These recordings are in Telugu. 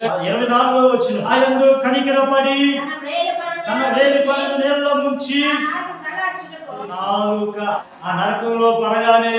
ఇరవై నాలుగో వచ్చిన ఆయందు కనికిరపడి తన వేలి పనులు నేలలో ముంచి నాలుక ఆ నరకంలో పడగానే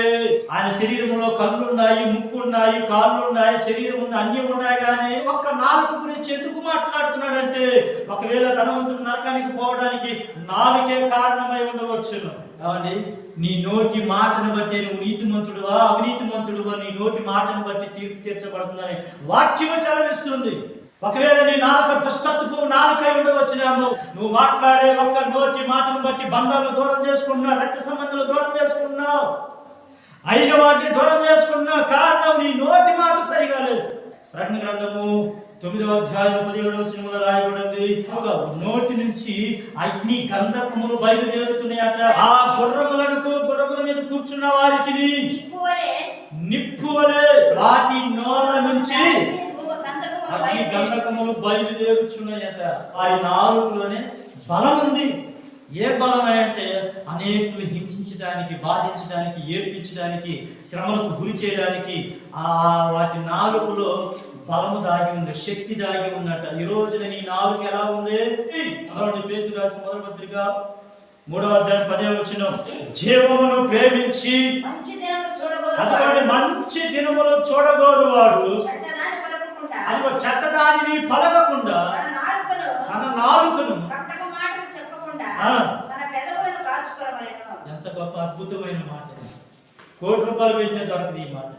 ఆయన శరీరంలో కళ్ళున్నాయి ముక్కున్నాయి ముక్కు ఉన్నాయి కాళ్ళు ఉన్నాయి శరీరం ఉంది అన్ని ఉన్నాయి కానీ ఒక్క నాలుక గురించి ఎందుకు మాట్లాడుతున్నాడంటే ఒకవేళ ధనవంతుడు నరకానికి పోవడానికి నాలుకే కారణమై ఉండవచ్చు కాబట్టి నీ నోటి మాటను బట్టి నువ్వు నీతిమంతుడువా అవినీతిమంతుడువా నీ నోటి మాటను బట్టి తీర్పు తీర్చబడుతుందని వాక్యము చలవిస్తుంది ఒకవేళ నీ నాలుక దుష్టత్వపు నాలుకై ఉండవచ్చినాము నువ్వు మాట్లాడే ఒక్క నోటి మాటను బట్టి బంధాలు దూరం చేసుకుంటున్నావు రక్త సంబంధాలు దూరం చేసుకున్నావు అయిన వాటిని దూరం చేసుకున్నావు కారణం నీ నోటి మాట సరిగా లేదు. ప్రకటన గ్రంథము తొమ్మిదవ అధ్యాయం పదిహేడవ వచనంలో రాయబడింది. ఒక నోటి నుంచి అగ్ని గంధకములు బయలుదేరుతున్నాయట. ఆ గుర్రములకు గుర్రముల మీద కూర్చున్న వారికి నిప్పువలే. వాటి నోళ్ళ నుంచి అగ్ని గంధకములు బయలుదేరుచున్నాయట. వారి నాలుగులోనే బలం ఉంది. ఏ బలం అంటే అనేకులు హింసించడానికి బాధించడానికి ఏడిపించడానికి శ్రమలకు గురి చేయడానికి ఆ వాటి నాలుగులో బలము దాగి ఉంది శక్తి దాగి ఉన్నట్ట ఈ రోజున నీ నాలుగు ఎలా ఉంది? అలాంటి పేరు రాసిన మొదటి పత్రిక మూడవ అధ్యాయం పదే వచ్చిన జీవమును ప్రేమించి అటువంటి మంచి దినములు చూడగోరు వాడు. అది ఒక చెడ్డదానిని పలకకుండా తన నాలుకను ఆ. ఎంత గొప్ప అద్భుతమైన మాట. కోటి రూపాయలు పెట్టిన దొరకదు ఈ మాట.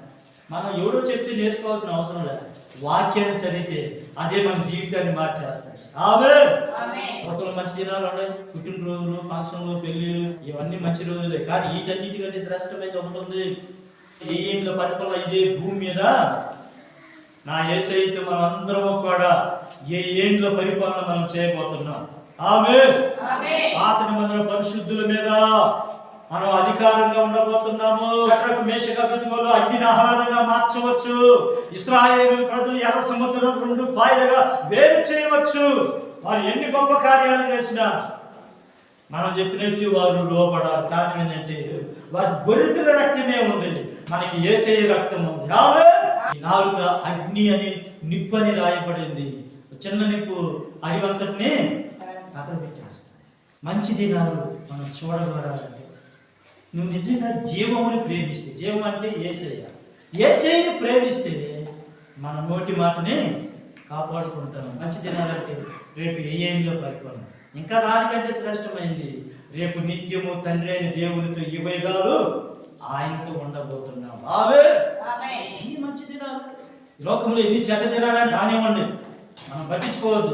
మనం ఎవడో చెప్తే నేర్చుకోవాల్సిన అవసరం లేదు. వాక్యాన్ని చదివితే అదే మన జీవితాన్ని మార్చేస్తాయి ఆమె ఒకరు మంచి దినాలు ఉన్నాయి. పుట్టినరోజులు ఫంక్షన్లు పెళ్ళిళ్ళు ఇవన్నీ మంచి రోజులే. కానీ వీటన్నిటికంటే శ్రేష్టమైనది ఒకటి ఉంది. ఇంట్లో పరిపాలన ఇదే భూమి మీద? నా ఏసైతే మనం అందరం కూడా ఏ ఏండ్ల పరిపాలన మనం చేయబోతున్నాం. ఆమె పాత నిబంధన పరిశుద్ధుల మీద మనం అధికారంగా ఉండబోతున్నాము. చక్రకు మేషగా గతువులు అగ్నిని ఆహ్లాదంగా మార్చవచ్చు. ఇస్రాయేల్ ప్రజలు ఎర్ర సముద్రం రెండు పాయలుగా వేరు చేయవచ్చు. వారు ఎన్ని గొప్ప కార్యాలు చేసినా మనం చెప్పినట్టు వారు లోపడాలి కారణం ఏంటంటే వారి గొర్రెపిల్ల రక్తమే ఉంది. మనకి ఏసే రక్తం ఉంది. ఆమె ఈ అగ్ని అని నిప్పు అని రాయబడింది. చిన్న నిప్పు అడివంతటిని అక్కడ పెట్టేస్తాయి మంచి దినాలు మనం చూడగలగాలంటే నువ్వు నిజంగా జీవముని ప్రేమిస్తే జీవం అంటే ఏసయ్య. ఏసయ్యని ప్రేమిస్తే మన నోటి మాటని కాపాడుకుంటాం. మంచి దినాలంటే రేపు ఏ ఏంలో పరిపాలన? ఇంకా దానికంటే శ్రేష్టమైంది రేపు నిత్యము తండ్రి అయిన దేవునితో ఈ వైగాలు ఆయనతో ఉండబోతున్నాం. ఆవే ఎన్ని మంచి దినాలు. లోకంలో ఎన్ని చెడ్డ దినాలని కానివ్వండి మనం పట్టించుకోవద్దు.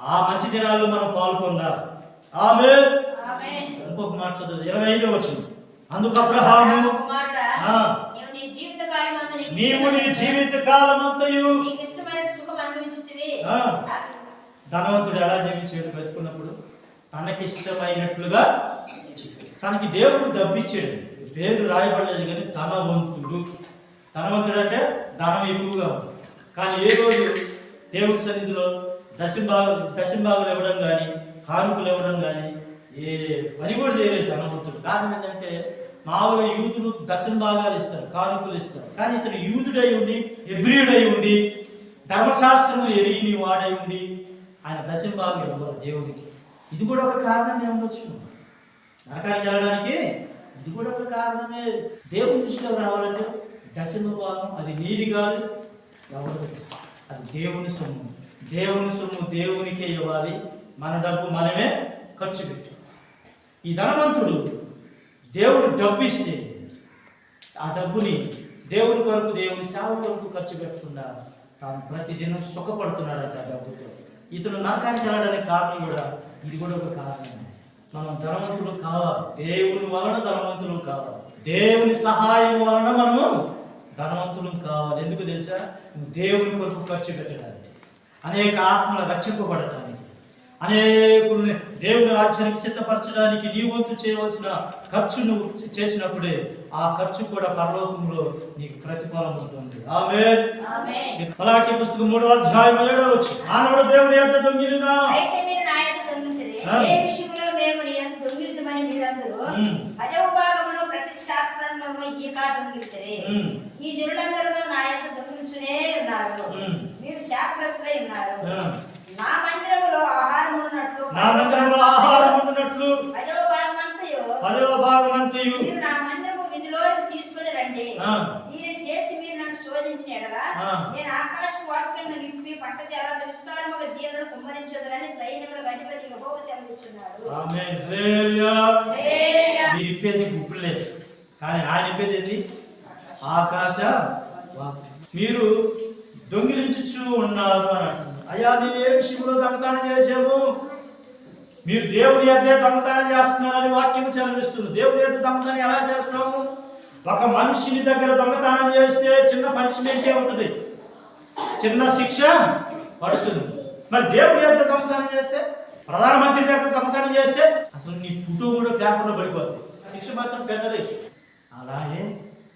ఆ మంచి దినాల్లో మనం పాల్గొన్నారు ఆమె ఇంకొక మాట చదువు. ఇరవై ఐదు వచ్చింది అందుకు అబ్రహాము. నీవు నీ జీవిత కాలమంతయు. ధనవంతుడు ఎలా జీవించాడు బతుకున్నప్పుడు తనకిష్టమైనట్లుగా తనకి దేవుడు డబ్బిచ్చాడు. పేరు రాయబడలేదు కానీ ధనవంతుడు. ధనవంతుడు అంటే ధనం ఎక్కువగా ఉంది. కానీ ఏ రోజు దేవుడి సన్నిధిలో దశంభాగ దశంభాగులు ఇవ్వడం కానీ కానుకలు ఇవ్వడం కానీ ఏ పని కూడా చేయలేదు ధనవంతుడు. కారణం ఏంటంటే మామూలుగా యూదులు దశంభాగాలు ఇస్తారు కానుకలు ఇస్తారు. కానీ ఇతను యూదుడై ఉండి ఎబ్రియుడై ఉండి ధర్మశాస్త్రము ఎరిగిని వాడై ఉండి ఆయన దశంభాగం ఇవ్వరు దేవుడికి ఇది కూడా ఒక కారణమే ఉండొచ్చు. నరకానికి వెళ్ళడానికి ఇది కూడా ఒక కారణమే. దేవుని దృష్టిలో రావాలంటే దశమ భాగం అది నీది కాదు ఎవరు అది దేవుని సొమ్ము. దేవుని సొమ్ము దేవునికే ఇవ్వాలి. మన డబ్బు మనమే ఖర్చు పెట్టు. ఈ ధనవంతుడు దేవుడు డబ్బు ఇస్తే ఆ డబ్బుని దేవుని కొరకు దేవుని సేవ కొరకు ఖర్చు పెట్టకుండా తాను ప్రతిదినం సుఖపడుతున్నాడట ఆ డబ్బుతో. ఇతను నరకానికి వెళ్ళడానికి కారణం కూడా ఇది కూడా ఒక కారణం. మనం ధనవంతులు కావాలి. దేవుని వలన ధనవంతులు కావాలి. దేవుని సహాయం వలన మనము ధనవంతులు కావాలి. ఎందుకు తెలుసా? దేవుని కొరకు ఖర్చు పెట్టడానికి. అనేక ఆత్మలు రక్షింపబడటానికి అనేకుల్ని దేవుని రాజ్యానికి సిద్ధపరచడానికి నీ వంతు చేయవలసిన ఖర్చు నువ్వు చేసినప్పుడే ఆ ఖర్చు కూడా పరలోకంలో నీకు ప్రతిఫలం ఉంటుంది ఆమె అలాంటి పుస్తకం మూడవ అధ్యాయం ఏడవ వచ్చి ఆనవుడు దేవుని ఎంత దొంగిలినా? నా యొక్క దొంగిలించిరి. ఆ. ఏ విషయంలో మేము నీ యొక్క దొంగిలించమని మీరందరూ ఉమ్. అదే భాగంలో ప్రతిష్టాత్మకంగా ఈ కాదు దొంగిలించిరి. ఉమ్. ఈ జనులందరూ నా యొక్క దొంగిలించునే ఉన్నారు ఉమ్. మీరు శాపగ్రస్తులై చెప్తున్నారు ఆ. నా మందిరములో ఆహారం ఉన్నట్లు నా మందిరంలో ఆహారం ఉంటున్నట్లు పదో భాగమంతయు పదవ భాగం అంతయు మీరు నా మందిరము విధిలో తీసుకుని రండి ఆ. దీనిని చేసి మీరు నన్ను శోధించిన ఎడలా ఆ. నేను ఆకాశ వాక్యం నింపి పంట జలాలు విస్తారముగా దీవులను కుమ్మరించదునని సైన్యములకు అధిపతి యెహోవా సెలవిస్తున్నాడు ఆమేన్. హల్లెలూయా. హల్లెలూయా. మీరు ఇప్పేది గుప్పుడు లేదు. కానీ ఆయన ఇప్పేది ఏంటి ఆకాశ. మీరు దొంగిలించుచు ఉన్నారు అని అంటున్నారు. అయ్యా నేను ఏ విషయంలో దొంగతనం చేసాము మీరు దేవుని యొద్దే దొంగతనం చేస్తున్నారని వాక్యం చదివిస్తుంది. దేవుని యొక్క దొంగతనం ఎలా చేస్తాము? ఒక మనిషిని దగ్గర దొంగతనం చేస్తే చిన్న పనిష్మెంటే ఉంటుంది. చిన్న శిక్ష పడుతుంది. మరి దేవుని యొక్క దొంగతనం చేస్తే ప్రధానమంత్రి దగ్గర దొంగతనం చేస్తే అసలు నీ ఫోటో కూడా పేపర్లో పడిపోతుంది శిక్ష మాత్రం పెద్దది. అలాగే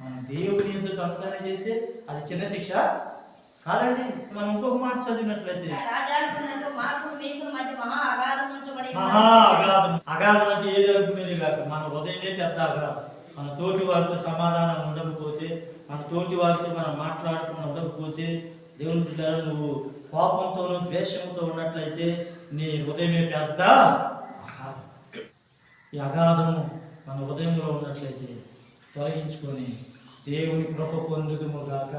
మనం దేవుని యొక్క దొంగతనం చేస్తే అది చిన్న శిక్ష కాదండి మనం ఇంకొక మాట చదివినట్లయితే. అగాధం ఉంచబడి మహా అగాధం. అగాధం అంటే ఏది అర్థమేది కాక మన ఉదయమే పెద్ద అగాధం. మన తోటి వారితో సమాధానం ఉండకపోతే మన తోటి వారితో మనం మాట్లాడుకుని ఉండకపోతే దేవుని బిడ్డలారా, నువ్వు కోపంతోనూ ద్వేషంతో ఉన్నట్లయితే నీ హృదయమే పెద్ద ఈ అగాధము మన ఉదయంలో ఉన్నట్లయితే తొలగించుకొని దేవుని కృప పొందుదుము గాక.